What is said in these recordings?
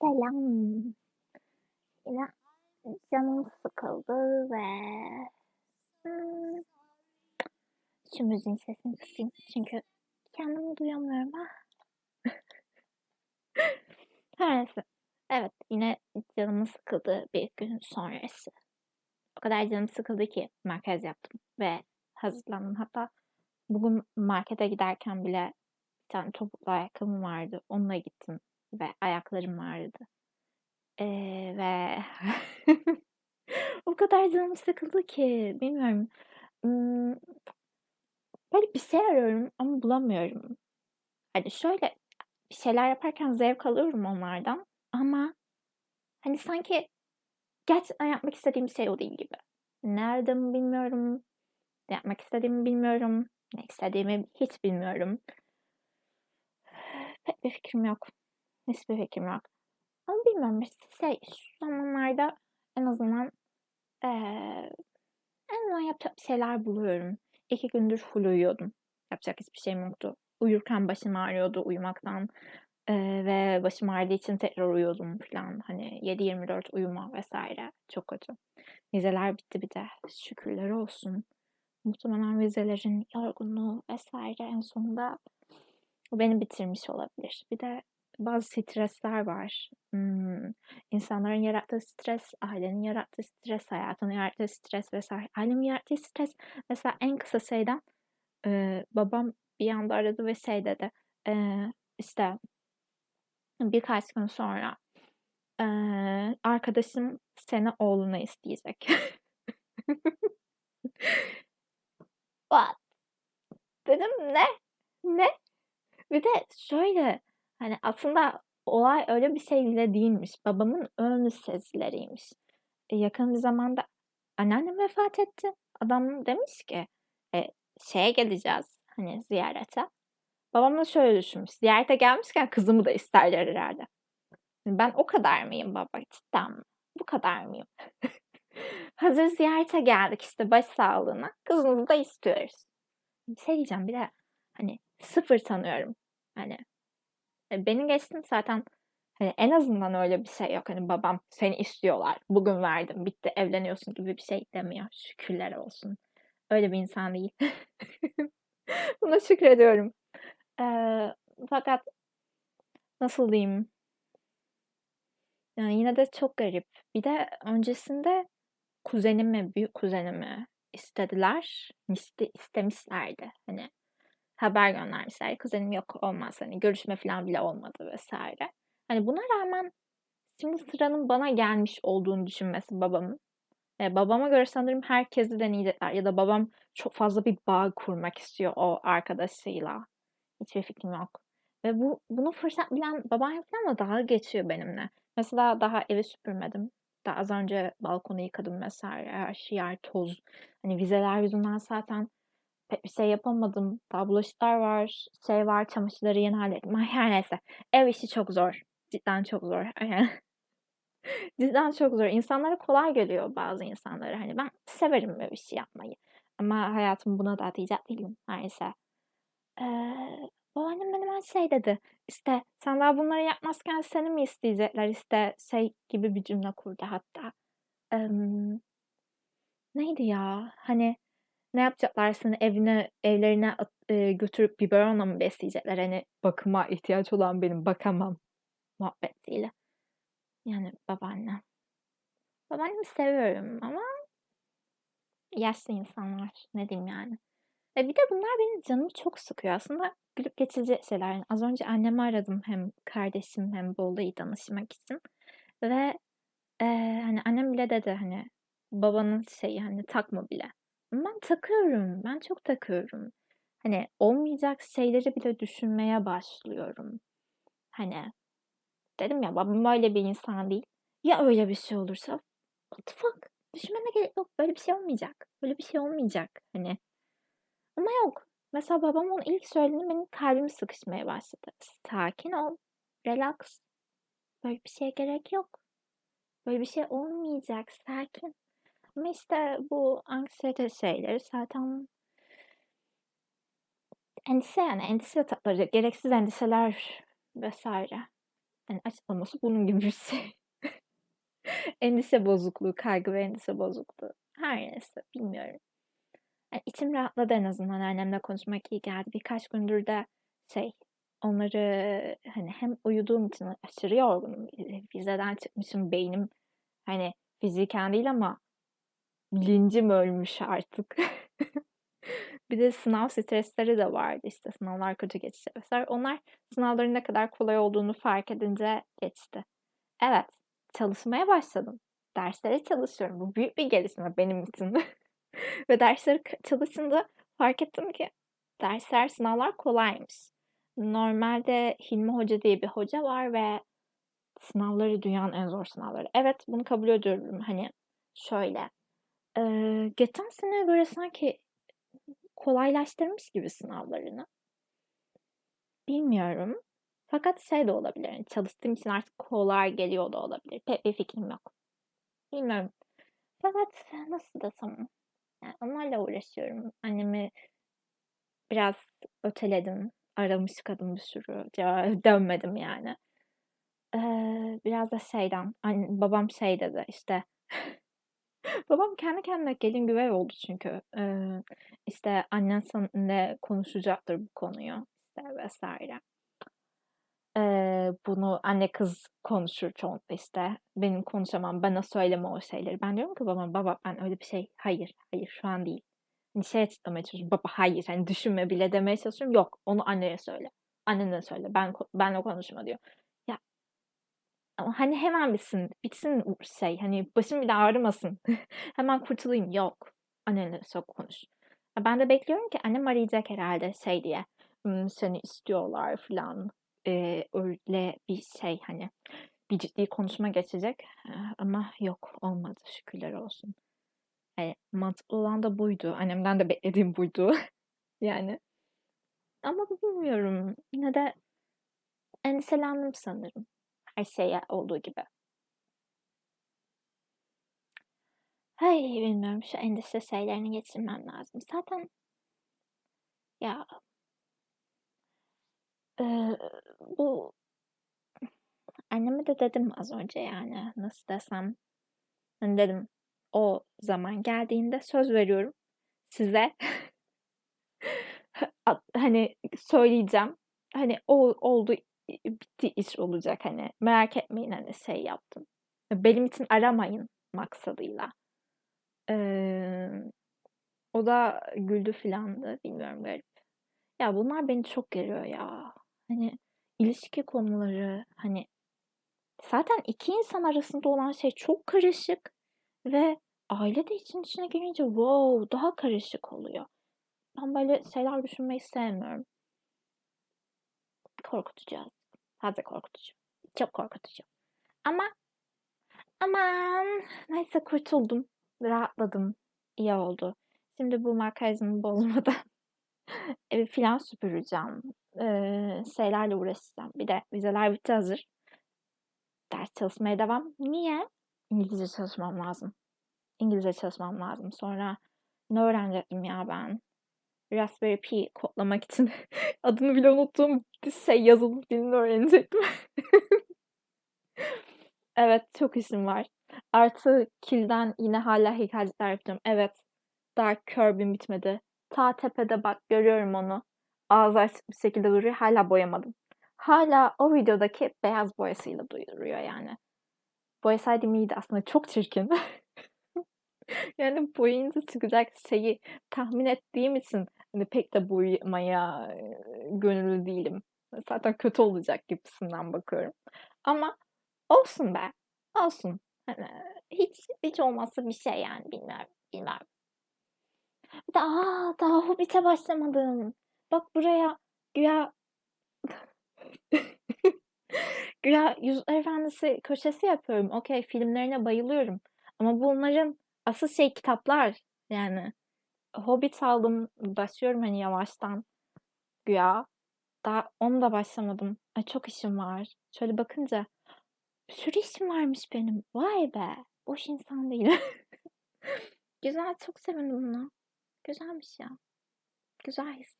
Selam. Yine canım sıkıldı ve hmm, şu müziğin sesini kısayım çünkü kendimi duyamıyorum. Ah. Her neyse. Evet yine canımın sıkıldığı bir gün sonrası. O kadar canım sıkıldı ki merkez yaptım ve hazırlandım. Hatta bugün markete giderken bile bir tane topuklu ayakkabım vardı. Onunla gittim ve ayaklarım ağrıdı. Ee, ve o kadar canım sıkıldı ki bilmiyorum. Hmm, böyle bir şey arıyorum ama bulamıyorum. Hani şöyle bir şeyler yaparken zevk alıyorum onlardan ama hani sanki gerçekten yapmak istediğim şey o değil gibi. Nerede mi bilmiyorum. Ne yapmak istediğimi bilmiyorum. Ne istediğimi hiç bilmiyorum. Pek bir fikrim yok. Hiçbir fikrim yok. Ama bilmiyorum işte şey şu zamanlarda en azından ee, en azından yapacak bir şeyler buluyorum. İki gündür full uyuyordum. Yapacak hiçbir şeyim yoktu. Uyurken başım ağrıyordu uyumaktan. Ee, ve başım ağrıdığı için tekrar uyuyordum falan. Hani 7-24 uyuma vesaire. Çok kötü. Vizeler bitti bir de. Şükürler olsun. Muhtemelen vizelerin yorgunluğu vesaire en sonunda beni bitirmiş olabilir. Bir de bazı stresler var. Hmm, insanların yarattığı stres, ailenin yarattığı stres, hayatının yarattığı stres vesaire. Ailemin yarattığı stres mesela en kısa şeyden e, babam bir anda aradı ve şey dedi. E, işte birkaç gün sonra e, arkadaşım seni oğluna isteyecek. What? Dedim ne? Ne? Bir de şöyle hani aslında olay öyle bir şey bile değilmiş. Babamın ön sezileriymiş. E, yakın bir zamanda anneannem vefat etti. Adam demiş ki e, şeye geleceğiz hani ziyarete. Babam da şöyle düşünmüş. Ziyarete gelmişken kızımı da isterler herhalde. Ben o kadar mıyım baba? Cidden mi? Bu kadar mıyım? Hazır ziyarete geldik işte baş sağlığına. Kızınızı da istiyoruz. Bir şey diyeceğim bir de hani sıfır tanıyorum. Hani e, beni geçtim zaten hani en azından öyle bir şey yok. Hani babam seni istiyorlar. Bugün verdim. Bitti evleniyorsun gibi bir şey demiyor. Şükürler olsun. Öyle bir insan değil. Buna şükrediyorum. Ee, fakat nasıl diyeyim? Yani yine de çok garip. Bir de öncesinde kuzenimi, büyük kuzenimi istediler. İste, istemişlerdi. Hani haber göndermişler. Kuzenim yok olmaz. Hani görüşme falan bile olmadı vesaire. Hani buna rağmen şimdi sıranın bana gelmiş olduğunu düşünmesi babamın. E, babama göre sanırım herkesi deneyecekler. Ya da babam çok fazla bir bağ kurmak istiyor o arkadaşıyla. Hiçbir fikrim yok. Ve bu bunu fırsat bilen babam falan da dalga geçiyor benimle. Mesela daha evi süpürmedim. Daha az önce balkonu yıkadım vesaire. Her şey yer toz. Hani vizeler yüzünden zaten pek bir şey yapamadım. Daha bulaşıklar var, şey var, çamaşırları yeni hallettim. Her neyse. Ev işi çok zor. Cidden çok zor. Cidden çok zor. İnsanlara kolay geliyor bazı insanlara. Hani ben severim ev işi yapmayı. Ama hayatım buna da atayacak değilim. Neyse. Ee, babaannem benim her şey dedi. İşte sen daha bunları yapmazken seni mi isteyecekler? İşte şey gibi bir cümle kurdu hatta. Ee, neydi ya? Hani ne yapacaklar seni evine evlerine e, götürüp biberonla mı besleyecekler? Hani bakıma ihtiyaç olan benim bakamam muhabbetiyle. Yani babaannem. Babaannemi seviyorum ama yaşlı insanlar ne diyeyim yani. Ve bir de bunlar benim canımı çok sıkıyor. Aslında gülüp geçici şeyler. Yani az önce annemi aradım hem kardeşim hem Bolu'yu danışmak için. Ve e, hani annem bile dedi hani babanın şeyi hani takma bile. Ben takıyorum. Ben çok takıyorum. Hani olmayacak şeyleri bile düşünmeye başlıyorum. Hani dedim ya babam öyle bir insan değil. Ya öyle bir şey olursa? What the fuck? Düşünmeme gerek yok. Böyle bir şey olmayacak. Böyle bir şey olmayacak. Hani ama yok. Mesela babam onu ilk söylediğinde benim kalbim sıkışmaya başladı. Sakin ol. Relax. Böyle bir şeye gerek yok. Böyle bir şey olmayacak. Sakin. Ama işte bu anksiyete şeyleri zaten endişe yani endişe tatları, gereksiz endişeler vesaire. Hani açıklaması bunun gibi bir şey. Endişe bozukluğu, kaygı ve endişe bozukluğu. Her neyse bilmiyorum. Yani içim rahatladı en azından annemle konuşmak iyi geldi. Birkaç gündür de şey onları hani hem uyuduğum için aşırı yorgunum. Vizeden çıkmışım beynim hani fiziken değil ama bilincim ölmüş artık. bir de sınav stresleri de vardı işte sınavlar kötü geçti vesaire. Onlar sınavların ne kadar kolay olduğunu fark edince geçti. Evet çalışmaya başladım. Derslere çalışıyorum. Bu büyük bir gelişme benim için. Ve dersleri çalışınca fark ettim ki dersler, sınavlar kolaymış. Normalde Hilmi Hoca diye bir hoca var ve sınavları dünyanın en zor sınavları. Evet bunu kabul ediyorum. Hani şöyle. E, geçen seneye göre sanki kolaylaştırmış gibi sınavlarını. Bilmiyorum. Fakat şey de olabilir. Yani çalıştığım için artık kolay geliyor da olabilir. Pek bir fikrim yok. Bilmiyorum. Fakat nasıl desem yani onlarla uğraşıyorum. Annemi biraz öteledim. Aramış kadın bir sürü. Dönmedim yani. Ee, biraz da şeyden. Anne, babam şey dedi işte. Babam kendi kendine gelin güvey oldu çünkü. Ee, işte annen seninle konuşacaktır bu konuyu. işte vesaire. Ee, bunu anne kız konuşur çoğunlukla işte. Benim konuşamam, bana söyleme o şeyleri. Ben diyorum ki babama, baba ben öyle bir şey, hayır, hayır şu an değil. Hani şey açıklamaya çalışıyorum, baba hayır, hani düşünme bile demeye çalışıyorum. Yok, onu anneye söyle. Annene söyle, ben benle konuşma diyor. Hani hemen bitsin, bitsin şey, hani başım bile ağrımasın. hemen kurtulayım. Yok, annenle çok konuş. Ben de bekliyorum ki annem arayacak herhalde şey diye. Seni istiyorlar falan e, öyle bir şey hani bir ciddi konuşma geçecek ama yok olmadı şükürler olsun. Yani mantıklı olan da buydu. Annemden de beklediğim buydu. yani. Ama bilmiyorum. Yine de endişelendim sanırım. Her şeye olduğu gibi. Hay bilmiyorum şu endişe şeylerini geçirmem lazım. Zaten ya Eee, bu anneme de dedim az önce yani nasıl desem hani dedim o zaman geldiğinde söz veriyorum size hani söyleyeceğim hani o oldu bitti iş olacak hani merak etmeyin hani şey yaptım benim için aramayın maksadıyla ee, o da güldü filandı bilmiyorum garip ya bunlar beni çok geriyor ya Hani ilişki konuları hani zaten iki insan arasında olan şey çok karışık ve aile de için içine girince wow daha karışık oluyor. Ben böyle şeyler düşünmeyi sevmiyorum. Korkutucu. Fazla korkutucu. Çok korkutucu. Ama aman neyse kurtuldum. Rahatladım. İyi oldu. Şimdi bu makyajımı bozmadan evi filan süpüreceğim e, şeylerle uğraşacağım. Bir de vizeler bitti hazır. Ders çalışmaya devam. Niye? İngilizce çalışmam lazım. İngilizce çalışmam lazım. Sonra ne öğrenecektim ya ben? Raspberry Pi kodlamak için adını bile unuttuğum şey yazılım dilini öğrenecektim. evet çok işim var. Artı kilden yine hala heykelcikler yapacağım. Evet. Dark Curb'im bitmedi. Ta tepede bak görüyorum onu ağzı açık bir şekilde duruyor. Hala boyamadım. Hala o videodaki beyaz boyasıyla duruyor yani. Boyasaydım iyiydi aslında. Çok çirkin. yani boyayınca çıkacak şeyi tahmin ettiğim için hani pek de boyamaya gönüllü değilim. Zaten kötü olacak gibisinden bakıyorum. Ama olsun be. Olsun. Hani hiç hiç olmazsa bir şey yani. Bir de aa daha Hobbit'e başlamadım. Bak buraya güya güya Yüzükler Efendisi köşesi yapıyorum. Okey filmlerine bayılıyorum. Ama bunların asıl şey kitaplar. Yani Hobbit aldım. Başlıyorum hani yavaştan. Güya. Daha onu da başlamadım. Ay çok işim var. Şöyle bakınca sürü işim varmış benim. Vay be. Boş insan değil. Güzel. Çok sevindim buna. Güzelmiş ya. Güzel his.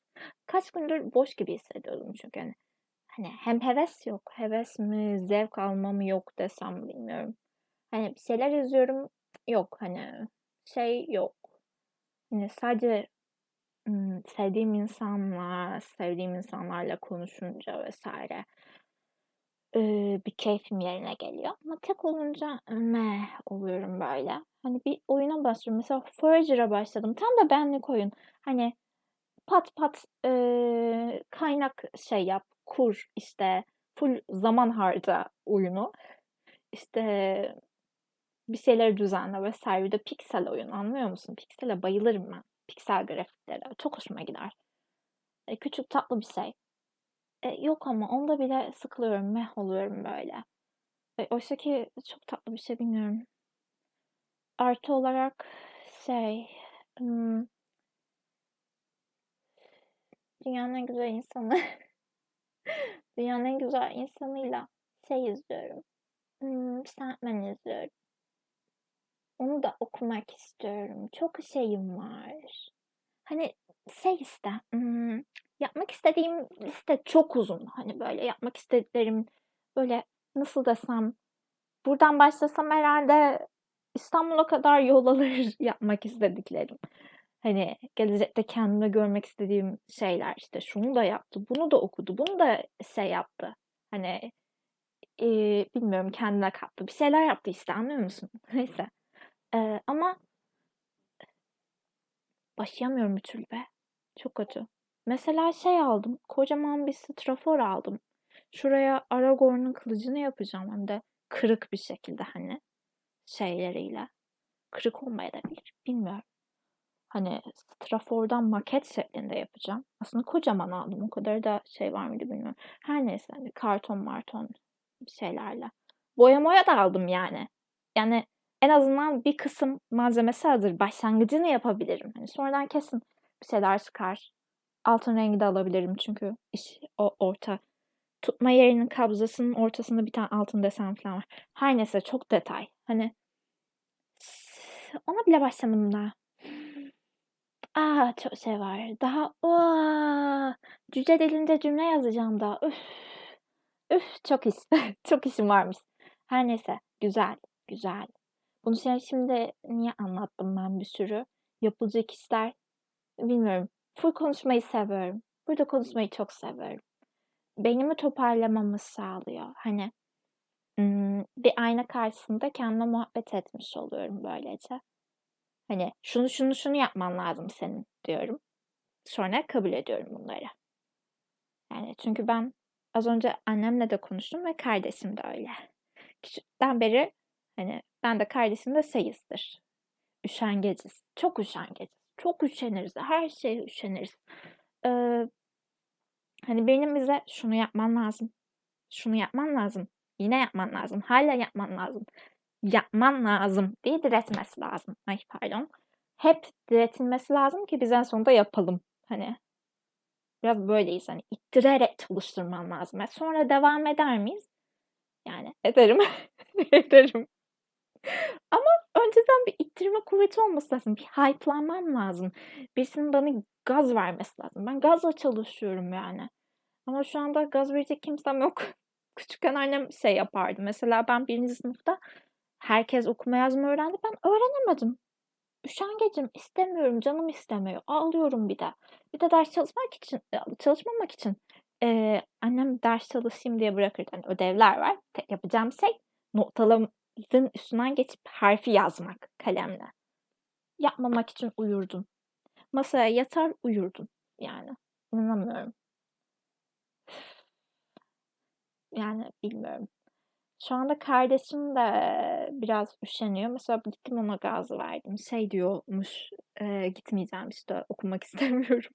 Kaç gündür boş gibi hissediyordum çünkü hani Hani hem heves yok. Heves mi, zevk alma mı yok desem bilmiyorum. Hani bir şeyler yazıyorum. Yok hani şey yok. Hani sadece sevdiğim insanla, sevdiğim insanlarla konuşunca vesaire bir keyfim yerine geliyor. Ama tek olunca meh oluyorum böyle. Hani bir oyuna başlıyorum. Mesela Forager'a başladım. Tam da benlik oyun. Hani pat pat eee, kaynak şey yap, kur işte full zaman harca oyunu. İşte bir şeyleri düzenle vesaire. Bir de piksel oyun anlıyor musun? Piksele bayılırım ben. Piksel grafiklere. Çok hoşuma gider. E, küçük tatlı bir şey. E, yok ama onda bile sıkılıyorum, meh oluyorum böyle. E, oysa ki çok tatlı bir şey bilmiyorum. Artı olarak şey, hmm, dünyanın en güzel insanı, dünyanın en güzel insanıyla şey izliyorum. Hmm, Sandman izliyorum. Onu da okumak istiyorum. Çok şeyim var. Hani şey işte, hmm, yapmak istediğim liste çok uzun. Hani böyle yapmak istediklerim böyle nasıl desem buradan başlasam herhalde İstanbul'a kadar yol alır yapmak istediklerim. Hani gelecekte kendime görmek istediğim şeyler işte şunu da yaptı, bunu da okudu, bunu da şey yaptı. Hani e, bilmiyorum kendine kattı. Bir şeyler yaptı işte anlıyor musun? Neyse. E, ama başlayamıyorum bir türlü be. Çok kötü. Mesela şey aldım. Kocaman bir strafor aldım. Şuraya Aragorn'un kılıcını yapacağım hem de kırık bir şekilde hani şeyleriyle. Kırık olmayabilir. Bilmiyorum. Hani strafordan maket şeklinde yapacağım. Aslında kocaman aldım. O kadar da şey var mıydı bilmiyorum. Her neyse hani karton marton şeylerle. Boya moya da aldım yani. Yani en azından bir kısım malzemesi hazır. Başlangıcını yapabilirim. Hani sonradan kesin bir şeyler çıkar. Altın rengi de alabilirim çünkü iş o orta. Tutma yerinin kabzasının ortasında bir tane altın desen falan var. Her neyse çok detay. Hani ona bile başlamadım daha. Aa çok şey var. Daha ooo, cüce dilinde cümle yazacağım daha. Üf. Üf çok iş. çok işim varmış. Her neyse güzel güzel. Bunu sana şimdi niye anlattım ben bir sürü? Yapılacak işler bilmiyorum. Full konuşmayı seviyorum. Burada konuşmayı çok seviyorum. Beynimi toparlamamı sağlıyor. Hani bir ayna karşısında kendime muhabbet etmiş oluyorum böylece. Hani şunu şunu şunu yapman lazım senin diyorum. Sonra kabul ediyorum bunları. Yani çünkü ben az önce annemle de konuştum ve kardeşim de öyle. Küçükten beri hani ben de kardeşim de şeyizdir. Üşengeciz. Çok üşengeciz. Çok üşeniriz. Her şeye üşeniriz. Ee, hani benim bize şunu yapman lazım. Şunu yapman lazım. Yine yapman lazım. Hala yapman lazım. Yapman lazım diye diretmesi lazım. Ay pardon. Hep diretilmesi lazım ki biz en sonunda yapalım. Hani biraz böyleyiz. Hani ittirerek çalıştırman lazım. Yani sonra devam eder miyiz? Yani ederim. ederim. Ama önceden bir ittirme kuvveti olması lazım. Bir hype'lanmam lazım. Birisinin bana gaz vermesi lazım. Ben gazla çalışıyorum yani. Ama şu anda gaz verecek kimsem yok. Küçükken annem şey yapardı. Mesela ben birinci sınıfta herkes okuma yazma öğrendi. Ben öğrenemedim. Üşengecim, istemiyorum, canım istemiyor. Ağlıyorum bir de. Bir de ders çalışmak için, çalışmamak için e, annem ders çalışayım diye bırakırdı. Yani ödevler var. Tek yapacağım şey notalamanın üstünden geçip harfi yazmak kalemle. Yapmamak için uyurdum. Masaya yatar uyurdum yani. İnanamıyorum. Yani bilmiyorum. Şu anda kardeşim de biraz üşeniyor. Mesela gittim ona gaz verdim. Şey diyormuş, eee, gitmeyeceğim işte okumak istemiyorum.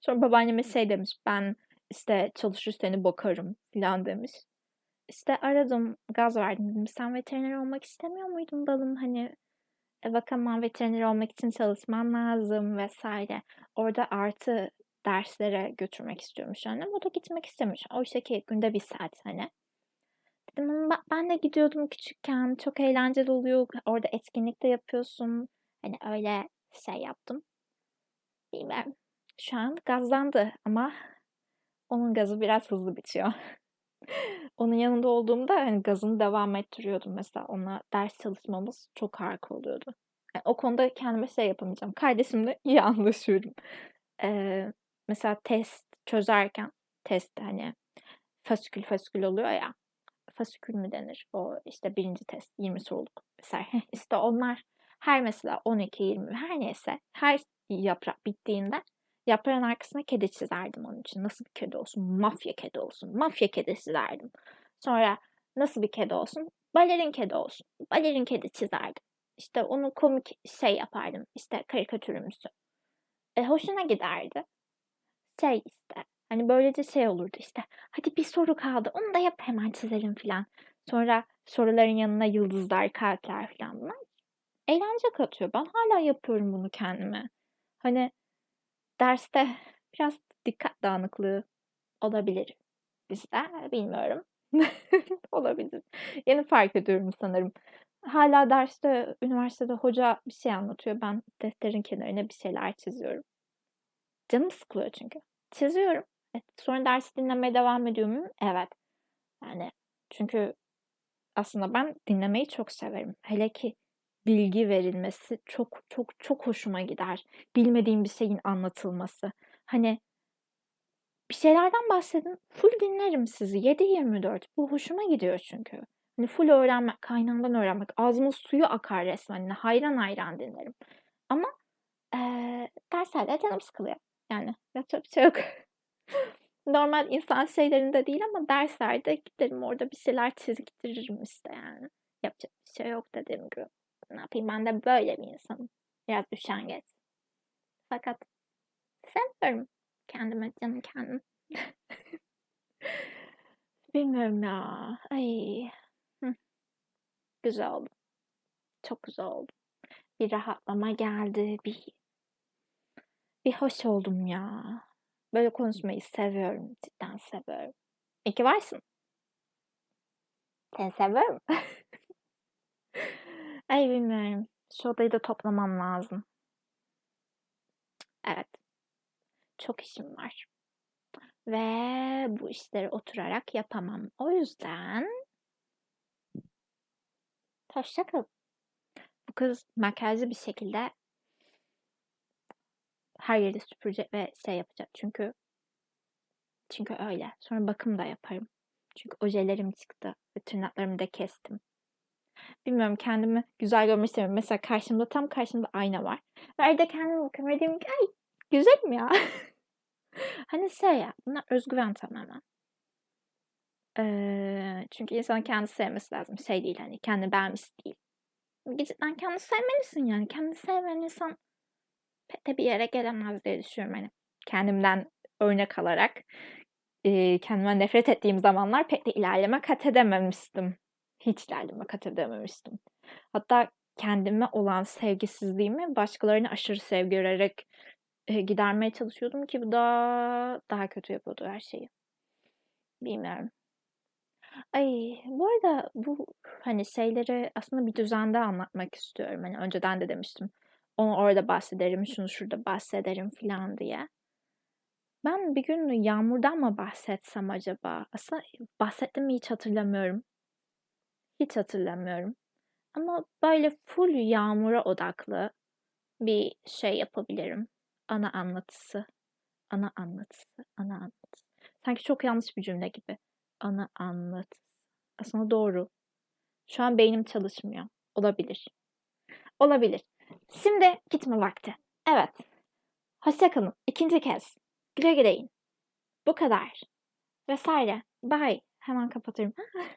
Sonra babaanneme şey demiş, ben işte çalışır seni bakarım falan demiş. İşte aradım, gaz verdim dedim. Sen veteriner olmak istemiyor muydun balım? Hani e, bakamam veteriner olmak için çalışman lazım vesaire. Orada artı derslere götürmek istiyormuş annem. O da gitmek istemiş. Oysa ki günde bir saat hani. Dedim ben de gidiyordum küçükken. Çok eğlenceli oluyor. Orada etkinlik de yapıyorsun. Hani öyle şey yaptım. Bilmem. Şu an gazlandı ama Onun gazı biraz hızlı bitiyor. Onun yanında olduğumda, hani, gazını devam ettiriyordum mesela. Onunla ders çalışmamız çok harika oluyordu. Yani o konuda kendime şey yapamayacağım. Kardeşimle iyi anlaşıyorum. Eee, mesela test çözerken testte, hani, fasikül fasikül oluyor ya. Fasikül mü denir? O, işte, 1. test 20 soruluk. Heh, işte onlar her mesela 12, 20 her neyse her yaprak bittiğinde yaprağın arkasına kedi çizerdim onun için. Nasıl bir kedi olsun? Mafya kedi olsun. Mafya kedi çizerdim. Sonra nasıl bir kedi olsun? Balerin kedi olsun. Balerin kedi çizerdim. İşte onu komik şey yapardım. İşte karikatürümsü. E, hoşuna giderdi. Şey işte hani böylece şey olurdu işte. Hadi bir soru kaldı. Onu da yap hemen çizelim filan. Sonra soruların yanına yıldızlar, kalpler filan bunlar eğlence katıyor. Ben hala yapıyorum bunu kendime. Hani derste biraz dikkat dağınıklığı olabilir bizde. Bilmiyorum. Olabilir. Yeni fark ediyorum sanırım. Hala derste, üniversitede hoca bir şey anlatıyor. Ben defterin kenarına bir şeyler çiziyorum. Canım sıkılıyor çünkü. Çiziyorum. Evet. Sonra dersi dinlemeye devam ediyor muyum? Evet. Yani çünkü aslında ben dinlemeyi çok severim. Hele ki bilgi verilmesi çok çok çok hoşuma gider. Bilmediğim bir şeyin anlatılması. Hani bir şeylerden bahsedin, full dinlerim sizi 7/24. Bu hoşuma gidiyor çünkü. Hani full öğrenmek, kaynağından öğrenmek, ağzımın suyu akar resmen. Hani hayran hayran dinlerim. Ama, eee, derslerde canım sıkılıyor. Yani yapacak bir şey yok. Normal insan şeylerinde değil ama derslerde giderim orada bir şeyler çizdiririm işte yani. Yapacak bir şey yok dediğim gibi. Ne yapayım ben de böyle bir insanım. Biraz üşengeç. Fakat seviyorum kendime, canım kendim. Bilmiyorum ya. Ay. Hıh. Güzel oldu. Çok güzel oldu. Bir rahatlama geldi. Bir bir hoş oldum ya. Böyle konuşmayı seviyorum. Cidden seviyorum. İyi ki varsın. Seni seviyorum. Ay bilmiyorum. Şu odayı da toplamam lazım. Evet. Çok işim var. Ve bu işleri oturarak yapamam. O yüzden hoşça kal. Bu kız makyajlı bir şekilde her yeri süpürecek ve şey yapacak. Çünkü çünkü öyle. Sonra bakım da yaparım. Çünkü ojelerim çıktı ve tırnaklarımı da kestim. Bilmiyorum kendimi güzel görmek istemiyorum. Mesela karşımda tam karşımda ayna var. Ve arada kendime bakıyorum diyorum ki ay güzelim ya. hani şey ya bunlar özgüven tamamen. Ee, çünkü insanın kendisi sevmesi lazım. Şey değil hani kendi beğenmiş değil. Cidden kendini sevmelisin yani. Kendini sevmeyen insan pek de bir yere gelemez diye düşünüyorum. Hani kendimden örnek alarak e, kendime nefret ettiğim zamanlar pek de ilerleme kat edememiştim. Hiç ilerleme kat edememiştim. Hatta kendime olan sevgisizliğimi başkalarına aşırı sevgi vererek e, gidermeye çalışıyordum ki bu da daha kötü yapıyordu her şeyi. Bilmiyorum. Ay bu arada bu hani şeyleri aslında bir düzende anlatmak istiyorum. Hani önceden de demiştim. Onu orada bahsederim, şunu şurada bahsederim filan diye. Ben bir gün yağmurdan mı bahsetsem acaba? Aslında bahsettim mi hiç hatırlamıyorum. Hiç hatırlamıyorum. Ama böyle full yağmura odaklı bir şey yapabilirim. Ana anlatısı. Ana anlatısı. Ana anlatısı. Sanki çok yanlış bir cümle gibi. Ana anlatısı. Aslında doğru. Şu an beynim çalışmıyor. Olabilir. Olabilir. Şimdi gitme vakti. Evet. Hoşçakalın. İkinci kez. Güle güleyin. Bu kadar. Vesaire. Bye. Hemen kapatıyorum.